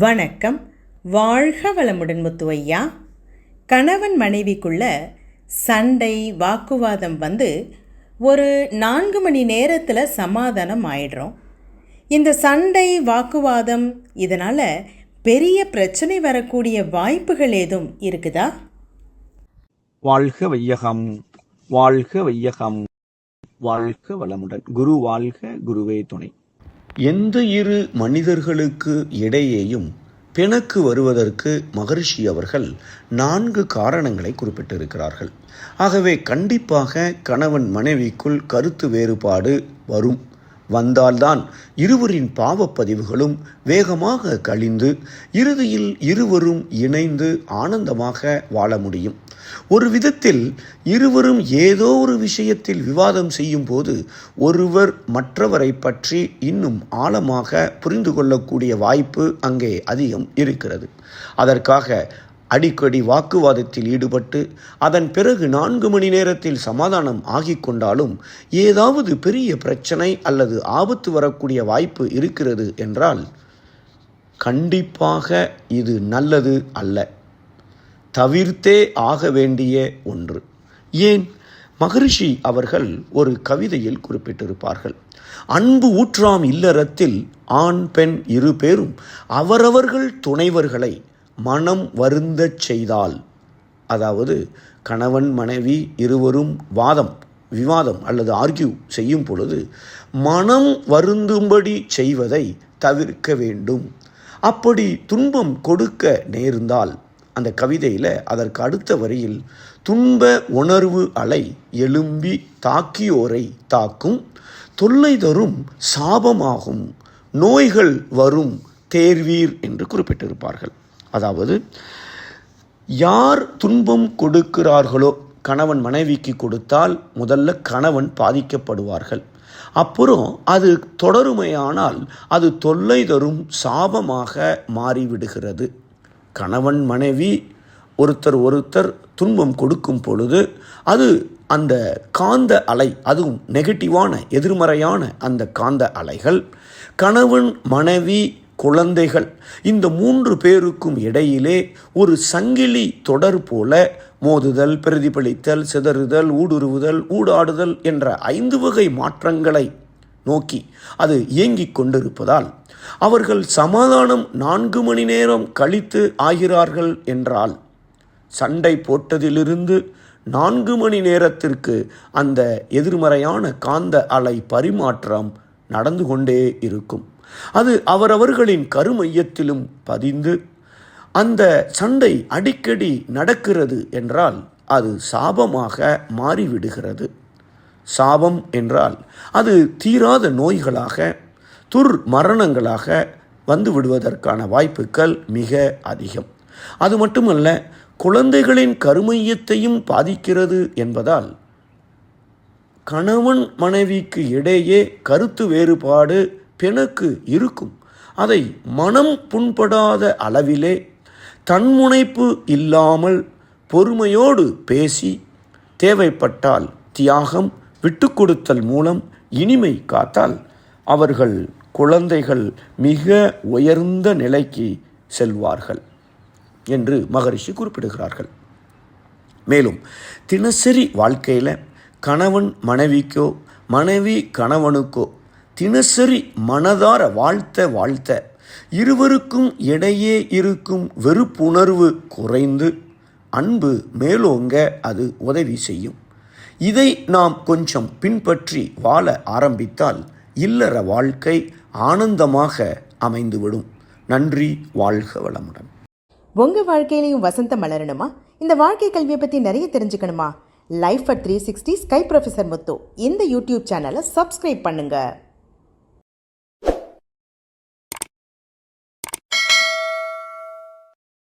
வணக்கம். வாழ்க வளமுடன் முத்து ஐயா கணவன் மனைவிக்குள்ள சண்டை வாக்குவாதம் வந்து ஒரு நான்கு மணி நேரத்தில் சமாதானம் ஆயிடுறோம். இந்த சண்டை வாக்குவாதம் இதனால் பெரிய பிரச்சனை வரக்கூடிய வாய்ப்புகள் ஏதும் இருக்குதா? வாழ்க வையகம் வாழ்க வையகம் வாழ்க வளமுடன். குரு வாழ்க குருவே துணை. எந்த இரு மனிதர்களுக்கு இடையேயும் பிணக்கு வருவதற்கு மகரிஷி அவர்கள் நான்கு காரணங்களை குறிப்பிட்டிருக்கிறார்கள். ஆகவே கண்டிப்பாக கணவன் மனைவிக்குள் கருத்து வேறுபாடு வரும். வந்தால்தான் இருவரின் பாவப்பதிவுகளும் வேகமாக கழிந்து இறுதியில் இருவரும் இணைந்து ஆனந்தமாக வாழ முடியும். ஒரு விதத்தில் இருவரும் ஏதோ ஒரு விஷயத்தில் விவாதம் செய்யும் போது ஒருவர் மற்றவரை பற்றி இன்னும் ஆழமாக புரிந்து கொள்ளக்கூடிய வாய்ப்பு அங்கே அதிகம் இருக்கிறது. அதற்காக அடிக்கடி வாக்குவாதத்தில் ஈடுபட்டு அதன் பிறகு நான்கு மணி நேரத்தில் சமாதானம் ஆகிக் கொண்டாலும் ஏதாவது பெரிய பிரச்சனை அல்லது ஆபத்து வரக்கூடிய வாய்ப்பு இருக்கிறது என்றால் கண்டிப்பாக இது நல்லது அல்ல. தவிர்த்தே ஆக வேண்டிய ஒன்று. ஏன்? மகரிஷி அவர்கள் ஒரு கவிதையில் குறிப்பிட்டிருப்பார்கள். அன்பு ஊற்றாம் இல்லறத்தில் ஆண் பெண் இரு பேரும் அவரவர்கள் துணைவர்களை மனம் வருந்தச் செய்தால் அதாவது கணவன் மனைவி இருவரும் வாதம் விவாதம் அல்லது ஆர்கியூ செய்யும் பொழுது மனம் வருந்தும்படி செய்வதை தவிர்க்க வேண்டும். அப்படி துன்பம் கொடுக்க நேர்ந்தால் அந்த கவிதையில் அதற்கு அடுத்த வரியில் துன்ப உணர்வு அலை எழும்பி தாக்கியோரை தாக்கும் தொல்லை தரும் சாபமாகும் நோய்கள் வரும் தேர்வீர் என்று குறிப்பிட்டிருப்பார்கள். அதாவது யார் துன்பம் கொடுக்கிறார்களோ கணவன் மனைவிக்கு கொடுத்தால் முதல்ல கணவன் பாதிக்கப்படுவார்கள். அப்புறம் அது தொடருமையானால் அது தொல்லை தரும் சாபமாக மாறிவிடுகிறது. கணவன் மனைவி ஒருத்தர் ஒருத்தர் துன்பம் கொடுக்கும் பொழுது அது அந்த காந்த அலை அதுவும் நெகட்டிவான எதிர்மறையான அந்த காந்த அலைகள் கணவன் மனைவி குழந்தைகள். இந்த மூன்று பேருக்கும் இடையிலே ஒரு சங்கிலி தொடர் போல மோதுதல் பிரதிபலித்தல் சிதறுதல் ஊடுருவுதல் ஊடாடுதல் என்ற ஐந்து வகை மாற்றங்களை நோக்கி அது இயங்கிக் கொண்டிருப்பதால் அவர்கள் சமாதானம் நான்கு மணி நேரம் கழித்து ஆகிறார்கள் என்றால் சண்டை போட்டதிலிருந்து நான்கு மணி நேரத்திற்கு அந்த எதிர்மறையான காந்த அலை பரிமாற்றம் நடந்து கொண்டே இருக்கும். அது அவரவர்களின் கருமையத்திலும் பதிந்து அந்த சண்டை அடிக்கடி நடக்கிறது என்றால் அது சாபமாக மாறிவிடுகிறது. சாபம் என்றால் அது தீராத நோய்களாக துர் மரணங்களாக வந்து விடுவதற்கான வாய்ப்புகள் மிக அதிகம். அது மட்டுமல்ல குழந்தைகளின் கருமையத்தையும் பாதிக்கிறது என்பதால் கணவன் மனைவிக்கு இடையே கருத்து வேறுபாடு பிணக்கு இருக்கும். அதை மனம் புண்படாத அளவிலே தன்முனைப்பு இல்லாமல் பொறுமையோடு பேசி தேவைப்பட்டால் தியாகம் விட்டு கொடுத்தல் மூலம் இனிமை காத்தால் அவர்கள் குழந்தைகள் மிக உயர்ந்த நிலைக்கு செல்வார்கள் என்று மகரிஷி குறிப்பிடுகிறார்கள். மேலும் தினசரி வாழ்க்கையில் கணவன் மனைவிக்கோ மனைவி கணவனுக்கோ தினசரி மனதார வாழ்த்த வாழ்த்த. இருவருக்கும் இடையே இருக்கும் வெறுப்புணர்வு குறைந்து அன்பு மேலோங்க அது உதவி செய்யும். இதை நாம் கொஞ்சம் பின்பற்றி வாழ ஆரம்பித்தால் இல்லற வாழ்க்கை ஆனந்தமாக அமைந்துவிடும். நன்றி வாழ்க வளமுடன். உங்கள் வாழ்க்கையிலையும் வசந்தம் மலரணுமா? இந்த வாழ்க்கை கல்வியை பற்றி நிறைய தெரிஞ்சுக்கணுமா? Life at three sixty sky professor Muthu. இந்த யூடியூப் சேனலை சப்ஸ்கிரைப் பண்ணுங்கள்